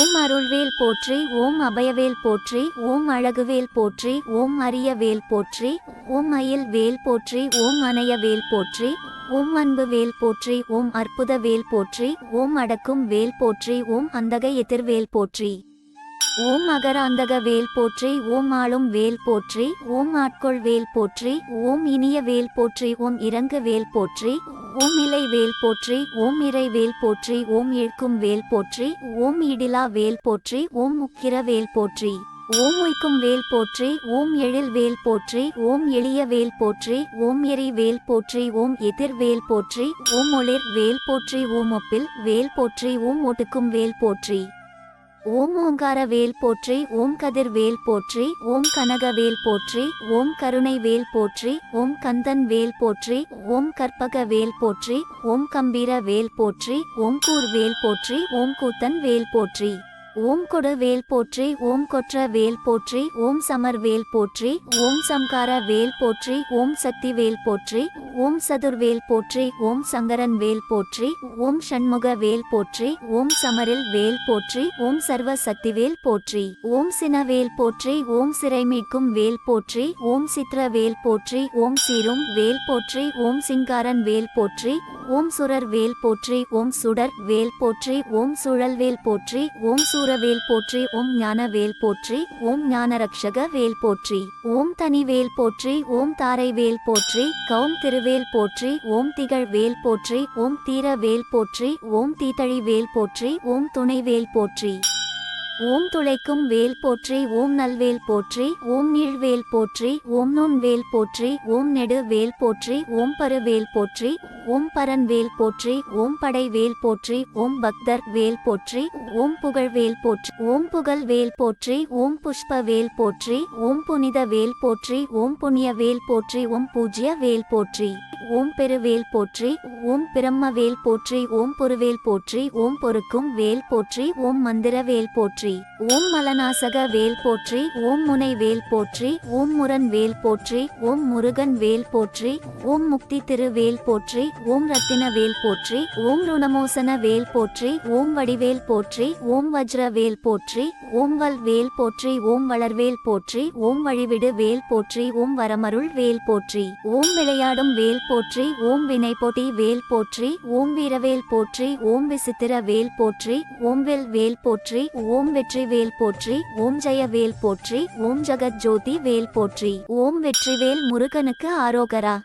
ஓம் அருள்வேல் போற்றி ஓம் அபயவேல் போற்றி ஓம் அழகுவேல் போற்றி ஓம் அரிய வேல் போற்றி ஓம் அயில் வேல் போற்றி ஓம் அணைய வேல் போற்றி ஓம் அன்பு வேல் போற்றி ஓம் அற்புத வேல் போற்றி ஓம் அடக்கும் வேல் போற்றி ஓம் அந்தக எதிர்வேல் போற்றி ஓம் அகராந்தக வேல் போற்றி ஓம் ஆளும் வேல் போற்றி ஓம் ஆட்கொள் வேல் போற்றி ஓம் இனிய வேல் போற்றி ஓம் இறங்கு வேல் போற்றி ஓம் இலை வேல் போற்றி ஓம் இறை வேல் போற்றி ஓம் இழ்க்கும் வேல் போற்றி ஓம் இடிலா வேல் போற்றி ஓம் முக்கிர வேல் போற்றி ஓம் உய்க்கும் வேல் போற்றி ஓம் எழில் வேல் போற்றி ஓம் எளிய வேல் போற்றி ஓம் எரி வேல் போற்றி ஓம் எதிர் வேல் போற்றி ஓம் ஒளிர் வேல் போற்றி ஓம் ஒப்பில் வேல் போற்றி ஓம் ஒட்டுக்கும் வேல் போற்றி ஓம் ஓங்கார வேல் போற்றி ஓம் கதிர் வேல் போற்றி ஓம் கனக வேல் போற்றி ஓம் கருணை வேல் போற்றி ஓம் கந்தன் வேல் போற்றி ஓம் கற்பக வேல் போற்றி ஓம் கம்பீர வேல் போற்றி ஓம் கூர் வேல் போற்றி ஓம் கூத்தன் வேல் போற்றி. ஓம் கொடு வேல் போற்றி ஓம் கொற்ற வேல் போற்றி ஓம் சமர் வேல் போற்றி ஓம் சம்கார வேல் போற்றி ஓம் சக்தி வேல் போற்றி ஓம் சதுர்வேல் போற்றி ஓம் சங்கரன் வேல் போற்றி ஓம் ஷண்முக வேல் போற்றி ஓம் சமரில் வேல் போற்றி ஓம் சர்வ சக்தி வேல் போற்றி ஓம் சினவேல் போற்றி ஓம் சிறை மீட்கும் வேல் போற்றி ஓம் சித்ர வேல் போற்றி ஓம் சீரும் வேல் போற்றி ஓம் சிங்காரன் வேல் போற்றி ஓம் சுரர் வேல் போற்றி ஓம் சுடர் வேல் போற்றி ஓம் சுழல் வேல் போற்றி ஓம் சூரவேல் போற்றி ஓம் ஞான வேல் போற்றி ஓம் ஞானரக்ஷக வேல் போற்றி ஓம் தனி வேல் போற்றி ஓம் தாரை வேல் போற்றி கௌம் திருவேல் போற்றி ஓம் திகழ் வேல் போற்றி ஓம் தீர வேல் போற்றி ஓம் தீத்தழி வேல் போற்றி ஓம் துணை வேல் போற்றி ஓம் துளைக்கும் வேல் போற்றி ஓம் நல்வேல் போற்றி ஓம் நீழ்வேல் போற்றி ஓம் நுண்வேல் போற்றி ஓம் நெடு வேல் போற்றி ஓம் பருவேல் போற்றி ஓம் பரன் வேல் போற்றி ஓம் படை வேல் போற்றி ஓம் பக்தர் வேல் போற்றி ஓம் புகழ் வேல் போற்றி ஓம் புகழ் வேல் போற்றி ஓம் புஷ்ப வேல் போற்றி ஓம் புனித வேல் போற்றி ஓம் புண்ணிய வேல் போற்றி ஓம் பூஜ்ய வேல் போற்றி ஓம் பெருவேல் போற்றி ஓம் பிரம்ம வேல் போற்றி ஓம் பொருவேல் போற்றி ஓம் பொறுக்கும் வேல் போற்றி ஓம் மந்திர வேல் போற்றி ஓம் மலநாசக வேல் போற்றி ஓம் முனை வேல் போற்றி ஓம் முரண் வேல் போற்றி ஓம் முருகன் வேல் போற்றி ஓம் முக்தி திரு வேல் போற்றி ஓம் ரத்தின வேல் போற்றி ஓம் ருணமோசன வேல் போற்றி ஓம் வடிவேல் போற்றி ஓம் வஜ்ர வேல் போற்றி ஓம் வல் வேல் போற்றி ஓம் வளர்வேல் போற்றி ஓம் வழிவிடு வேல் போற்றி ஓம் வரமருள் வேல் போற்றி ஓம் விளையாடும் வேல் போற்றி ஓம் வினை போட்டி வேல் போற்றி ஓம் வீரவேல் போற்றி ஓம் விசித்திர வேல் போற்றி ஓம் வெல் வேல் போற்றி ஓம் வெற்றி வேல் போற்றி ஓம் ஜெய வேல் போற்றி ஓம் ஜெகத் ஜோதி வேல் போற்றி ஓம் வெற்றிவேல் முருகனுக்கு ஆரோகரா.